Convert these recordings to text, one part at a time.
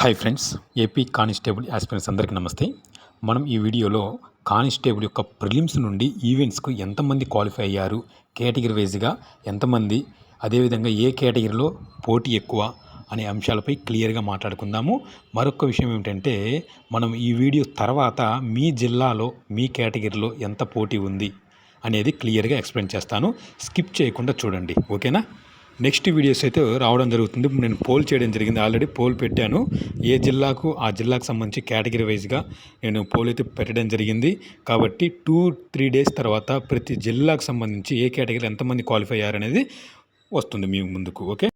Hi friends AP constable aspirants అందరికీ నమస్తే. మనం ఈ వీడియోలో కానిస్టేబుల్ యొక్క ప్రిలిమ్స్ నుండి ఈవెంట్స్కు ఎంతమంది క్వాలిఫై అయ్యారు కేటగిరీ వైజ్గా ఎంతమంది అదేవిధంగా ఏ కేటగిరీలో పోటీ ఎక్కువ అనే అంశాలపై క్లియర్గా మాట్లాడుకుందాము. మరొక విషయం ఏమిటంటే మనం ఈ వీడియో తర్వాత మీ జిల్లాలో మీ కేటగిరీలో ఎంత పోటీ ఉంది అనేది క్లియర్గా ఎక్స్ప్లెయిన్ చేస్తాను. స్కిప్ చేయకుండా చూడండి ఓకేనా? నెక్స్ట్ వీడియోస్ అయితే రావడం జరుగుతుంది. నేను పోల్ చేయడం జరిగింది. ఆల్రెడీ పోల్ పెట్టాను. ఏ జిల్లాకు ఆ జిల్లాకు సంబంధించి కేటగిరీ వైజ్గా నేను పోల్ అయితే పెట్టడం జరిగింది. కాబట్టి టూ త్రీ డేస్ తర్వాత ప్రతి జిల్లాకు సంబంధించి ఏ కేటగిరీ ఎంతమంది క్వాలిఫై అయ్యారనేది వస్తుంది మీ ముందుకు. ఓకే?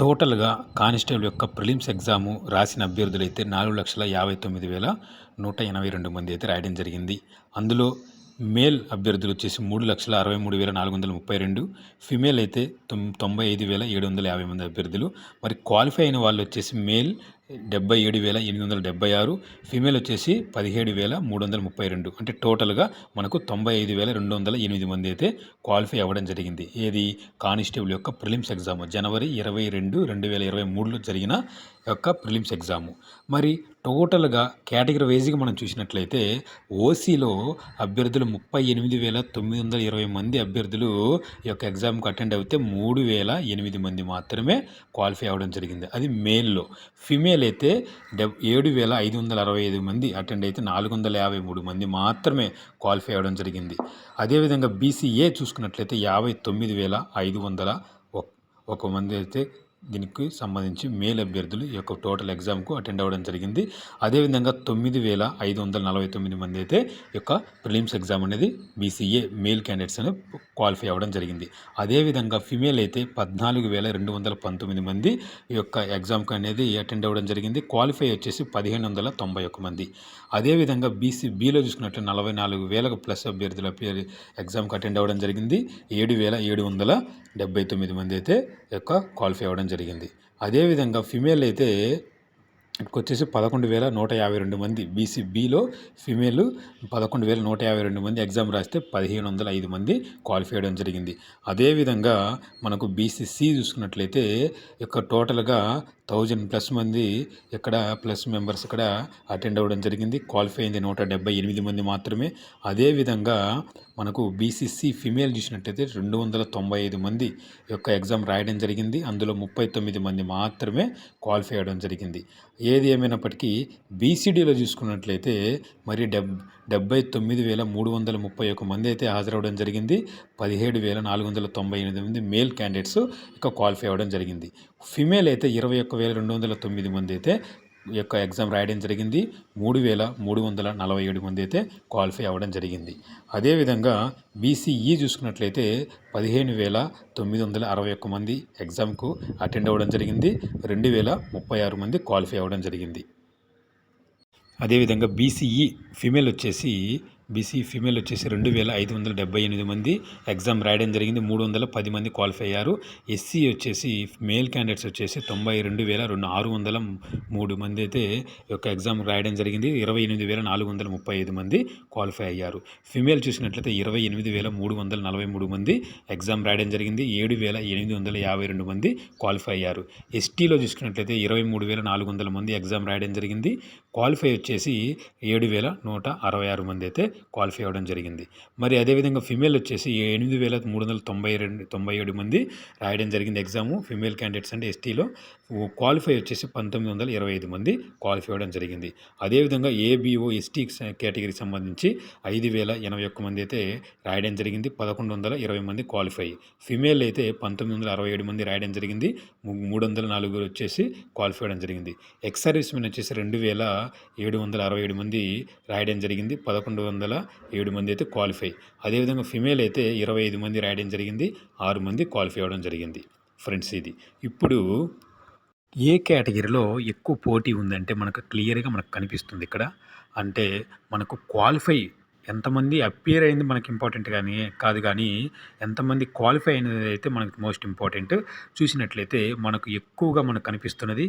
టోటల్గా కానిస్టేబుల్ యొక్క ప్రిలిమ్స్ ఎగ్జాము రాసిన అభ్యర్థులు అయితే నాలుగు లక్షల యాభై తొమ్మిది వేల నూట ఎనభై రెండు మంది అయితే రాయడం జరిగింది. అందులో మేల్ అభ్యర్థులు వచ్చేసి మూడు లక్షల అరవై మూడు వేల నాలుగు వందల ముప్పై రెండు. ఫిమేల్ అయితే తొం తొంభై ఐదు వేల ఏడు వందల యాభై మంది అభ్యర్థులు. మరి క్వాలిఫై అయిన వాళ్ళు వచ్చేసి మేల్ డెబ్బై ఏడు వేల ఎనిమిది వందల డెబ్బై ఆరు ఫీమేల్ వచ్చేసి పదిహేడు వేల మూడు వందల ముప్పై రెండు. అంటే టోటల్గా మనకు తొంభై ఐదు వేల రెండు వందల ఎనిమిది మంది అయితే క్వాలిఫై అవ్వడం జరిగింది. ఏది? కానిస్టేబుల్ యొక్క ప్రిలిమ్స్ ఎగ్జామ్ జనవరి ఇరవై రెండు రెండు వేల ఇరవై మూడులో జరిగిన యొక్క ప్రిలిమ్స్ ఎగ్జాము మరి టోటల్గా కేటగిరీ వైజ్గా మనం చూసినట్లయితే ఓసీలో అభ్యర్థులు ముప్పై ఎనిమిది వేల తొమ్మిది వందల ఇరవై మంది అభ్యర్థులు ఈ యొక్క ఎగ్జామ్కి అటెండ్ అయితే మూడు వేల ఎనిమిది మంది మాత్రమే క్వాలిఫై అవ్వడం జరిగింది. అది మేల్లో ఫిమేల్ అయితే డెబ్ ఏడు వేల ఐదు వందల అరవై ఐదు మంది అటెండ్ అయితే నాలుగు వందల యాభై మూడు మంది మాత్రమే క్వాలిఫై అవ్వడం జరిగింది. అదేవిధంగా బీసీఏ చూసుకున్నట్లయితే యాభై తొమ్మిది వేల ఐదు వందల ఒక మంది అయితే దీనికి సంబంధించి మేల్ అభ్యర్థులు ఈ యొక్క టోటల్ ఎగ్జామ్కు అటెండ్ అవ్వడం జరిగింది. అదేవిధంగా తొమ్మిది వేల ఐదు వందల నలభై తొమ్మిది మంది అయితే ఈ యొక్క ప్రిలిమ్స్ ఎగ్జామ్ అనేది బీసీఏ మేల్ క్యాండిడేట్స్ అని క్వాలిఫై అవ్వడం జరిగింది. అదేవిధంగా ఫిమేల్ అయితే పద్నాలుగు వేల రెండు వందల పంతొమ్మిది మంది ఈ యొక్క ఎగ్జామ్కి అనేది అటెండ్ అవ్వడం జరిగింది. క్వాలిఫై వచ్చేసి పదిహేను వందల తొంభై ఒక్క మంది. అదేవిధంగా బీసీ బీలో చూసుకున్నట్లు నలభై నాలుగు వేలకు ప్లస్ అభ్యర్థుల ఎగ్జామ్కి అటెండ్ అవ్వడం జరిగింది. ఏడు వేల ఏడు వందల డెబ్బై తొమ్మిది మంది అయితే యొక్క క్వాలిఫై అవ్వడం జరిగింది. అదేవిధంగా ఫిమేల్ అయితే వచ్చేసి పదకొండు వేల నూట యాభై రెండు మంది బీసీ బీలో ఫిమేల్ పదకొండు వేల నూట యాభై రెండు మంది ఎగ్జామ్ రాస్తే పదిహేను వందల ఐదు మంది క్వాలిఫై అవ్వడం జరిగింది. అదేవిధంగా మనకు బీసీసీ చూసుకున్నట్లయితే ఇక టోటల్గా థౌజండ్ ప్లస్ మంది ఇక్కడ ప్లస్ మెంబర్స్ ఇక్కడ అటెండ్ అవ్వడం జరిగింది. క్వాలిఫై అయింది నూట డెబ్బై ఎనిమిది మంది మాత్రమే. అదేవిధంగా మనకు బీసీసీ ఫిమేల్ చూసినట్టయితే రెండు వందల తొంభై ఐదు మంది యొక్క ఎగ్జామ్ రాయడం జరిగింది. అందులో ముప్పై తొమ్మిది మంది మాత్రమే క్వాలిఫై అవ్వడం జరిగింది. ఏది ఏమైనప్పటికీ బీసీడీలో చూసుకున్నట్లయితే మరి డెబ్ డెబ్బై తొమ్మిది వేల మూడు వందల ముప్పై ఒక మంది అయితే హాజరవడం జరిగింది. పదిహేడు వేల నాలుగు వందల తొంభై ఎనిమిది మంది మేల్ క్యాండిడేట్స్ ఇక క్వాలిఫై అవ్వడం జరిగింది. ఫిమేల్ అయితే ఇరవై ఒక్క వేల రెండు వందల తొమ్మిది మంది అయితే యొక్క ఎగ్జామ్ రాయడం జరిగింది. మూడు వేల మూడు వందల నలభై ఏడు మంది అయితే క్వాలిఫై అవ్వడం జరిగింది. అదేవిధంగా బీసీఈ చూసుకున్నట్లయితే పదిహేను వేల తొమ్మిది వందల అరవై ఒక్క మంది ఎగ్జామ్కు అటెండ్ అవ్వడం జరిగింది. రెండు వేల ముప్పై ఆరు మంది క్వాలిఫై అవ్వడం జరిగింది. అదేవిధంగా బీసీఈ ఫిమేల్ వచ్చేసి బీసీ ఫీమేల్ వచ్చేసి రెండు వేల ఐదు వందల డెబ్బై ఎనిమిది మంది. ఎగ్జామ్ రాయడం జరిగింది. మూడు వందల పది మంది క్వాలిఫై అయ్యారు. ఎస్సీ వచ్చేసి మేల్ క్యాండిడేట్స్ వచ్చేసి తొంభై రెండు వేల రెండు ఆరు వందల మూడు మంది అయితే యొక్క ఎగ్జామ్ రాయడం జరిగింది. ఇరవై ఎనిమిది వేల నాలుగు వందల ముప్పై ఐదు మంది క్వాలిఫై అయ్యారు. ఫిమేల్ చూసినట్లయితే ఇరవై ఎనిమిది వేల మూడు వందల నలభై మూడు మంది ఎగ్జామ్ రాయడం జరిగింది. ఏడు వేల ఎనిమిది వందల యాభై రెండు మంది క్వాలిఫై అయ్యారు. ఎస్టీలో చూసుకున్నట్లయితే ఇరవై మూడు వేల నాలుగు వందల మంది ఎగ్జామ్ రాయడం జరిగింది. క్వాలిఫై వచ్చేసి ఏడు వేల నూట అరవై ఆరు మంది అయితే క్వాలిఫై అవ్వడం జరిగింది. మరి అదేవిధంగా ఫిమేల్ వచ్చేసి ఎనిమిది వేల మూడు వందల తొంభై రెండు తొంభై ఏడు మంది రాయడం జరిగింది ఎగ్జాము. ఫిమేల్ క్యాండిడేట్స్ అంటే ఎస్టీలో క్వాలిఫై వచ్చేసి పంతొమ్మిది వందల ఇరవై ఐదు మంది క్వాలిఫై అవ్వడం జరిగింది. అదేవిధంగా ఏబిఓ ఎస్టీ కేటగిరీకి సంబంధించి ఐదు వేల ఎనభై ఒక్క మంది అయితే రాయడం జరిగింది. పదకొండు వందల ఇరవై మంది క్వాలిఫై. ఫిమేల్ అయితే పంతొమ్మిది వందల అరవై ఏడు మంది రాయడం జరిగింది. మూడు వందల నాలుగు వచ్చేసి క్వాలిఫై అవ్వడం జరిగింది. ఎక్స్ సర్వీస్ మెన్ వచ్చేసి రెండు వేల ఏడు వందల అరవై ఏడు మంది రాయడం జరిగింది. పదకొండు వందల ఏడు మంది అయితే క్వాలిఫై. అదేవిధంగా ఫిమేల్ అయితే ఇరవై ఐదు మంది రాయడం జరిగింది. ఆరు మంది క్వాలిఫై అవ్వడం జరిగింది. ఫ్రెండ్స్ ఇది. ఇప్పుడు ఏ కేటగిరీలో ఎక్కువ పోటీ ఉందంటే మనకు క్లియర్గా మనకు కనిపిస్తుంది ఇక్కడ. అంటే మనకు క్వాలిఫై ఎంతమంది అపియర్ అయింది మనకి ఇంపార్టెంట్ కానీ కాదు కానీ ఎంతమంది క్వాలిఫై అయినది అయితే మనకి మోస్ట్ ఇంపార్టెంట్. చూసినట్లయితే మనకు ఎక్కువగా మనకు కనిపిస్తున్నది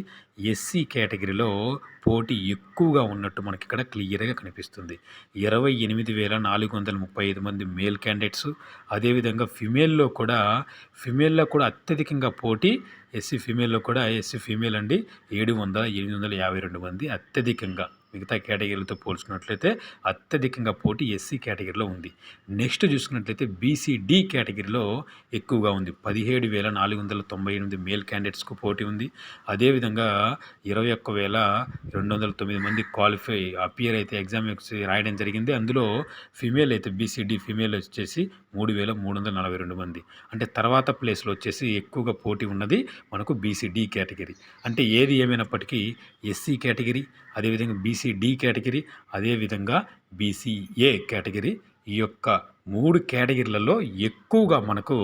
ఎస్సీ కేటగిరీలో పోటీ ఎక్కువగా ఉన్నట్టు మనకి ఇక్కడ క్లియర్గా కనిపిస్తుంది. ఇరవై ఎనిమిది వేల నాలుగు వందల ముప్పై ఐదు మంది మేల్ క్యాండిడేట్స్. అదేవిధంగా ఫిమేల్లో కూడా ఫిమేల్లో కూడా అత్యధికంగా పోటీ ఎస్సీ ఫిమేల్లో కూడా ఎస్సీ ఫిమేల్ అండి ఏడు వందల ఎనిమిది వందల యాభై రెండు మంది అత్యధికంగా. మిగతా కేటగిరీలతో పోల్చుకున్నట్లయితే అత్యధికంగా పోటీ ఎస్సీ కేటగిరీలో ఉంది. నెక్స్ట్ చూసుకున్నట్లయితే బీసీడి కేటగిరీలో ఎక్కువగా ఉంది. పదిహేడు వేల నాలుగు వందల తొంభై ఎనిమిది మేల్ క్యాండిడేట్స్కు పోటీ ఉంది. అదేవిధంగా ఇరవై ఒక్క వేల రెండు వందల తొమ్మిది మంది క్వాలిఫై అపియర్ అయితే ఎగ్జామ్ రాయడం జరిగింది. అందులో ఫిమేల్ అయితే బీసీడి ఫిమేల్ వచ్చేసి మూడు వేల మూడు వందల నలభై రెండు మంది. అంటే తర్వాత ప్లేస్లో వచ్చేసి ఎక్కువగా పోటీ ఉన్నది మనకు బీసీడి కేటగిరీ. అంటే ఏది ఏమైనప్పటికీ ఎస్సీ కేటగిరీ అదేవిధంగా బీసీడి కేటగిరీ అదేవిధంగా బీసీఏ కేటగిరీ. ఈ యొక్క మూడు కేటగిరీలలో ఎక్కువగా మనకు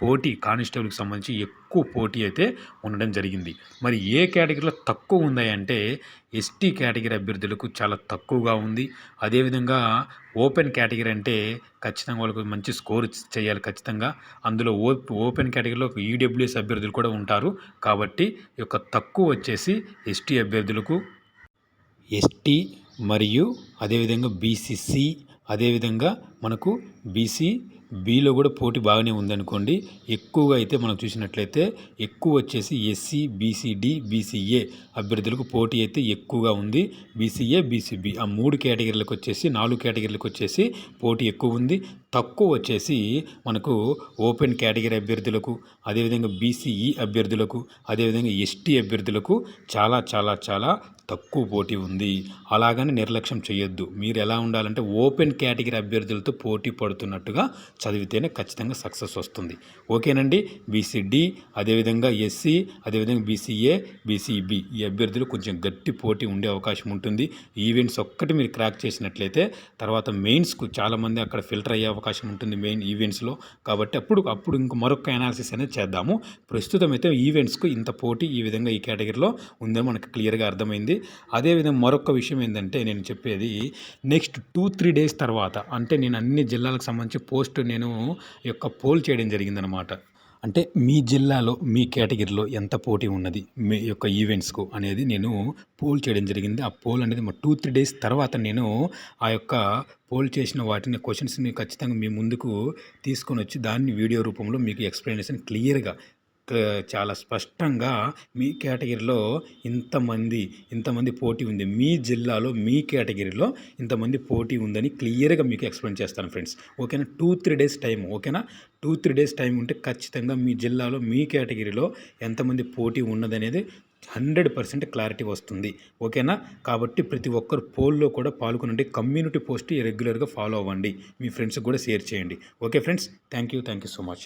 పోటీ కానిస్టేబుల్కి సంబంధించి ఎక్కువ పోటీ అయితే ఉండడం జరిగింది. మరి ఏ కేటగిరీలో తక్కువ ఉంది అంటే ఎస్టీ కేటగిరీ అభ్యర్థులకు చాలా తక్కువగా ఉంది. అదేవిధంగా ఓపెన్ కేటగిరీ అంటే ఖచ్చితంగా వాళ్ళకు మంచి స్కోర్ చేయాలి ఖచ్చితంగా. అందులో ఓ ఓపెన్ కేటగిరీలో ఈడబ్ల్యూఎస్ అభ్యర్థులు కూడా ఉంటారు. కాబట్టి యొక్క తక్కువ వచ్చేసి ఎస్టీ అభ్యర్థులకు ఎస్టీ మరియు అదేవిధంగా బీసీసీ అదేవిధంగా మనకు బీసీ బీలో కూడా పోటీ బాగానే ఉందనుకోండి. ఎక్కువగా అయితే మనం చూసినట్లయితే ఎక్కువ వచ్చేసి ఎస్సీ బీసీడి బీసీఏ అభ్యర్థులకు పోటీ అయితే ఎక్కువగా ఉంది. బీసీఏ బీసీబీ ఆ మూడు కేటగిరీలకు వచ్చేసి నాలుగు కేటగిరీలకు వచ్చేసి పోటీ ఎక్కువ ఉంది. తక్కువ వచ్చేసి మనకు ఓపెన్ కేటగిరీ అభ్యర్థులకు అదేవిధంగా బీసీఈ అభ్యర్థులకు అదేవిధంగా ఎస్టీ అభ్యర్థులకు చాలా చాలా చాలా తక్కువ పోటీ ఉంది. అలాగని నిర్లక్ష్యం చేయొద్దు. మీరు ఎలా ఉండాలంటే ఓపెన్ కేటగిరీ అభ్యర్థులతో పోటీ పడుతున్నట్టుగా చదివితేనే ఖచ్చితంగా సక్సెస్ వస్తుంది. ఓకేనండి? బీసీడి అదేవిధంగా ఎస్సీ అదేవిధంగా బీసీఏ బీసీబి ఈ అభ్యర్థులు కొంచెం గట్టి పోటీ ఉండే అవకాశం ఉంటుంది. ఈవెంట్స్ ఒక్కటి మీరు క్రాక్ చేసినట్లయితే తర్వాత మెయిన్స్కు చాలామంది అక్కడ ఫిల్టర్ అయ్యే అవకాశం ఉంటుంది మెయిన్ ఈవెంట్స్లో కాబట్టి అప్పుడు అప్పుడు ఇంక మరొక అనాలిసిస్ అనేది చేద్దాము. ప్రస్తుతం అయితే ఈవెంట్స్కు ఇంత పోటీ ఈ విధంగా ఈ కేటగిరీలో ఉందని మనకు క్లియర్గా అర్థమైంది. అదేవిధంగా మరొక విషయం ఏంటంటే నేను చెప్పేది నెక్స్ట్ టూ త్రీ డేస్ తర్వాత అంటే నేను అన్ని జిల్లాలకు సంబంధించి పోస్ట్ నేను యొక్క పోల్ చేయడం జరిగిందనమాట అంటే మీ జిల్లాలో మీ కేటగిరీలో ఎంత పోటీ ఉన్నది? మీ యొక్క ఈవెంట్స్కు అనేది నేను పోల్ చేయడం జరిగింది. ఆ పోల్ అనేది మా టూ త్రీ డేస్ తర్వాత నేను ఆ యొక్క పోల్ చేసిన వాటిని క్వశ్చన్స్ని ఖచ్చితంగా మీ ముందుకు తీసుకొని వచ్చి దాన్ని వీడియో రూపంలో మీకు ఎక్స్ప్లెనేషన్ క్లియర్గా చాలా స్పష్టంగా మీ కేటగిరీలో ఇంతమంది ఇంతమంది పోటీ ఉంది. మీ జిల్లాలో మీ కేటగిరీలో ఇంతమంది పోటీ ఉందని క్లియర్గా మీకు ఎక్స్ప్లెయిన్ చేస్తాను ఫ్రెండ్స్. ఓకేనా? టూ త్రీ డేస్ టైం ఓకేనా? టూ త్రీ డేస్ టైం ఉంటే ఖచ్చితంగా మీ జిల్లాలో మీ కేటగిరీలో ఎంతమంది పోటీ ఉన్నదనేది హండ్రెడ్ పర్సెంట్ క్లారిటీ వస్తుంది. ఓకేనా? కాబట్టి ప్రతి ఒక్కరు పోల్లో కూడా పాల్గొనండి. కమ్యూనిటీ పోస్ట్ రెగ్యులర్గా ఫాలో అవ్వండి. మీ ఫ్రెండ్స్కి కూడా షేర్ చేయండి. Okay friends? Thank you thank you so much.